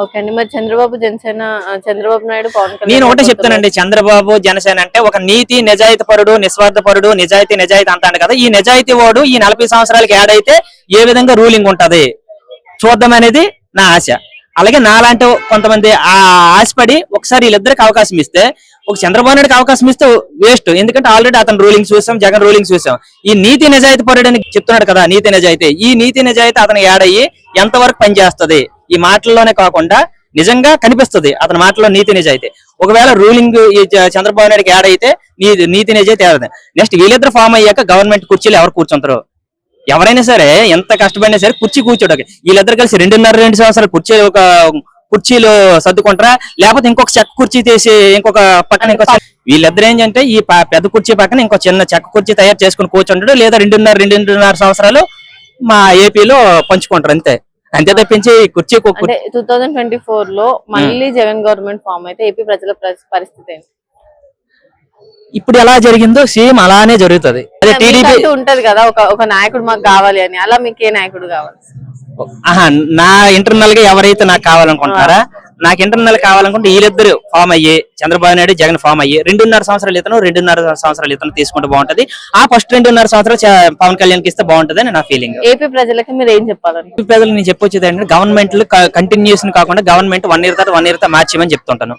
Okay అండి. మరి చంద్రబాబు జనసేన చంద్రబాబు నాయుడు పవన్ నేను ఒకటే చెప్తానండి. చంద్రబాబు జనసేన అంటే ఒక నీతి నిజాయితీ పరుడు నిస్వార్థ పరుడు నిజాయితీ నిజాయితీ అంటాడు కదా. ఈ నిజాయితీ వాడు ఈ నలభై సంవత్సరాలకి యాడ్ అయితే ఏ విధంగా రూలింగ్ ఉంటది? చూద్దాం అనేది నా ఆశ. అలాగే నాలాంటి కొంతమంది ఆ ఆశపడి ఒకసారి వీళ్ళిద్దరికి అవకాశం ఇస్తే ఒక చంద్రబాబు నాయుడుకి అవకాశం ఇస్తే వేస్ట్ ఎందుకంటే ఆల్రెడీ అతను రూలింగ్ చూసాం జగన్ రూలింగ్ చూసాం. ఈ నీతి నిజాయితీ పరుడు అని చెప్తున్నాడు కదా నీతి నిజాయితీ. ఈ నీతి నిజాయితీ అతను యాడ్ అయ్యి ఎంతవరకు పనిచేస్తది? ఈ మాటల్లోనే కాకుండా నిజంగా కనిపిస్తుంది అతని మాటలో నీతి నిజాయితీ ఒకవేళ రూలింగ్ ఈ చంద్రబాబు నాయుడుకి యాడ్ అయితే నీతి నీతి నిజాయితీ యాడ్ నెక్స్ట్ వీళ్ళిద్దరు ఫామ్ అయ్యాక గవర్నమెంట్ కుర్చీలు ఎవరు కూర్చుంటారు? ఎవరైనా సరే ఎంత కష్టపడినా సరే కుర్చీ కూర్చోడానికి. వీళ్ళిద్దరు కలిసి రెండున్నర రెండు సంవత్సరాలు కుర్చీ ఒక కుర్చీలు సర్దుకుంటారా? లేకపోతే ఇంకొక చెక్క కుర్చీ తీసి ఇంకొక పక్కన ఇంకో వీళ్ళిద్దరు ఏంటంటే ఈ పెద్ద కుర్చీ పక్కన ఇంకో చిన్న చెక్క కుర్చీ తయారు చేసుకుని కూర్చుంటాడు. లేదా రెండున్నర రెండున్నర సంవత్సరాలు మా ఏపీలో పంచుకుంటారు అంతే. అంతే తప్పించి కుర్చీ టూ థౌజండ్ ట్వంటీ ఫోర్లో మళ్ళీ జగన్ గవర్నమెంట్ ఫామ్ అయితే ఏపీ ప్రజల పరి- పరిస్థితి ఇప్పుడు ఎలా జరిగిందో సేమ్ అలానే జరుగుతుంది. అదే టీడీపీ మీకంటూ ఉంటది కదా ఒక ఒక నాయకుడు మాకు కావాలి అని. అలా మీకు ఏ నాయకుడు కావాలి? నా ఇంటర్నల్గా ఎవరైతే నాకు కావాలనుకుంటున్నారా? నాకు ఇంటర్నల్ కావాలనుకుంటే వీళ్ళిద్దరు ఫామ్ అయ్యి చంద్రబాబు నాయుడు జగన్ ఫామ్ అయ్యి రెండున్నర సంవత్సరాలు ఇతను రెండున్నర సంవత్సరాలు ఇతను తీసుకుంటే బాగుంటది. ఆ ఫస్ట్ రెండున్నర సంవత్సరాలు పవన్ కళ్యాణ్కి ఇస్తే బాగుంటది నా ఫీలింగ్ ఏపీ ప్రజలకి మీరు ఏం చెప్పాలని? ప్రజలు నేను చెప్పొచ్చేది ఏంటంటే గవర్నమెంట్ కంటిన్యూషన్ కాకుండా గవర్నమెంట్ వన్ ఇయర్ తర్వాత వన్ ఇయర్ తర్వాత మార్చేయమని చెప్తుంటాను.